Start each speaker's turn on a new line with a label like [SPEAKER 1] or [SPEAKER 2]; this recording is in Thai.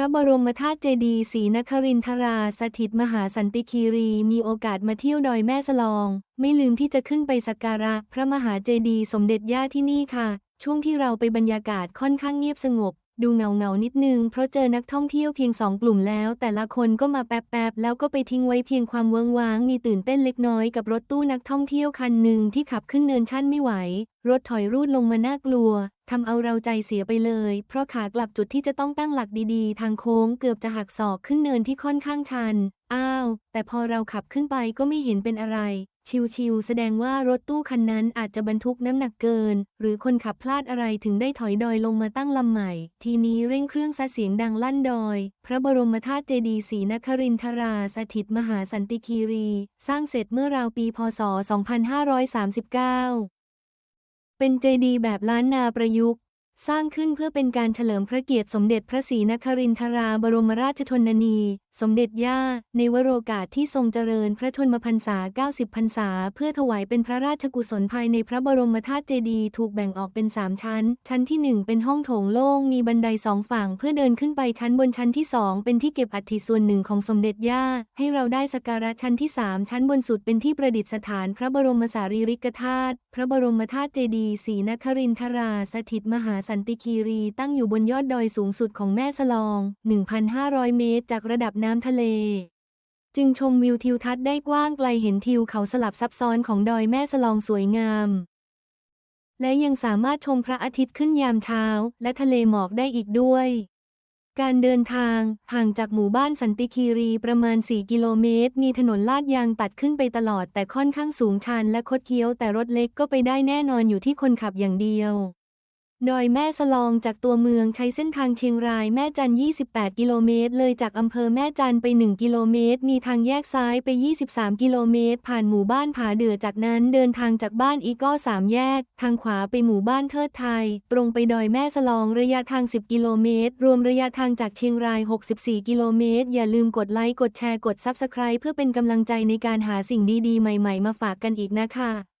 [SPEAKER 1] ระบรมธาตุเจดีย์ศรีนครินทราสถิตมหาสันติคีรีมีโอกาสมาเที่ยวดอยแม่สลอง ไม่ลืมที่จะขึ้นไปสักการะพระมหาเจดีย์สมเด็จย่าที่นี่ค่ะ ช่วงที่เราไปบรรยากาศค่อนข้างเงียบสงบ ดูเงาเงานิดนึง เพราะเจอนักท่องเที่ยวเพียงสองกลุ่มแล้ว แต่ละคนก็มาแป๊บๆแล้วก็ไปทิ้งไว้เพียงความเวิงว้าง มีตื่นเต้นเล็กน้อยกับรถตู้นักท่องเที่ยวคันหนึ่งที่ขับขึ้นเนินชันไม่ไหว รถถอยรูดลงมาน่ากลัวทำเอาเราใจเสียไปเลย เพราะขากลับจุดที่จะต้องตั้งหลักดีๆ ทางโค้งเกือบจะหักศอกขึ้นเนินที่ค่อนข้างชัน อ้าว แต่พอเราขับขึ้นไปก็ไม่เห็นเป็นอะไร ชิวๆแสดงว่ารถตู้คันนั้นอาจจะบรรทุกน้ำหนักเกิน หรือคนขับพลาดอะไรถึงได้ถอยดอยลงมาตั้งลำใหม่ ทีนี้เร่งเครื่องซะเสียงดังลั่นดอย พระบรมธาตุเจดีย์ศรีนครินทราสถิตมหาสันติคีรี สร้างเสร็จเมื่อราวปีพศ 2539 เป็นเจดีย์แบบล้านนาประยุกต์สร้างขึ้นเพื่อเป็นการเฉลิมพระเกียรติสมเด็จพระศรีนครินทราบรมราชชนนี สมเด็จย่า ในวโรกาสที่ทรงเจริญพระชนมพรรษา 90 พรรษา เพื่อถวายเป็นพระราชกุศลภายในพระบรมธาตุเจดีย์ถูกแบ่งออกเป็น 3 ชั้น ชั้นที่ 1 เป็นห้องโถงโล่ง มีบันไดสองฝั่ง เพื่อเดินขึ้นไปชั้นบนชั้นที่ 2 เป็นที่เก็บอัฐิส่วนหนึ่งของสมเด็จย่า ให้เราได้สักการะชั้นที่ 3 ชั้นบนสุดเป็นที่ประดิษฐานพระบรมสารีริกธาตุพระบรมธาตุเจดีย์ศรีนครินทรา สถิตมหาสันติคีรี ตั้งอยู่บนยอดดอยสูงสุดของแม่สลอง 1,500 เมตร จากระดับน้ำทะเล จึงชมวิวทิวทัศน์ได้กว้างไกลเห็นทิวเขาสลับซับซ้อนของดอยแม่สลองสวยงาม และยังสามารถชมพระอาทิตย์ขึ้นยามเช้า และทะเลหมอกได้อีกด้วย การเดินทางห่างจากหมู่บ้านสันติคีรีประมาณ 4 กิโลเมตร มีถนนลาดยางตัดขึ้นไปตลอดแต่ค่อนข้างสูงชันและคดเคี้ยวแต่รถเล็กก็ไปได้แน่นอนอยู่ที่คนขับอย่างเดียว ดอยแม่สลองจากตัวเมืองใช้เส้นทางเชียงรายแม่จัน 28 กิโลเมตร เลยจากอำเภอแม่จันไป 1 กิโลเมตร มีทางแยกซ้ายไป 23 กิโลเมตร ผ่านหมู่บ้านผาเดือจากนั้นเดินทางจากบ้านอีก้อ3 แยก ทางขวาไปหมู่บ้านเทิดไทย ตรงไปดอยแม่สลองระยะทาง 10 กิโลเมตร รวมระยะทางจากเชียงราย 64 กิโลเมตร อย่าลืมกดไลค์ กดแชร์ กด Subscribe เพื่อเป็นกำลังใจในการหาสิ่งดีๆ ใหม่ ๆ มาฝากกันอีกนะคะ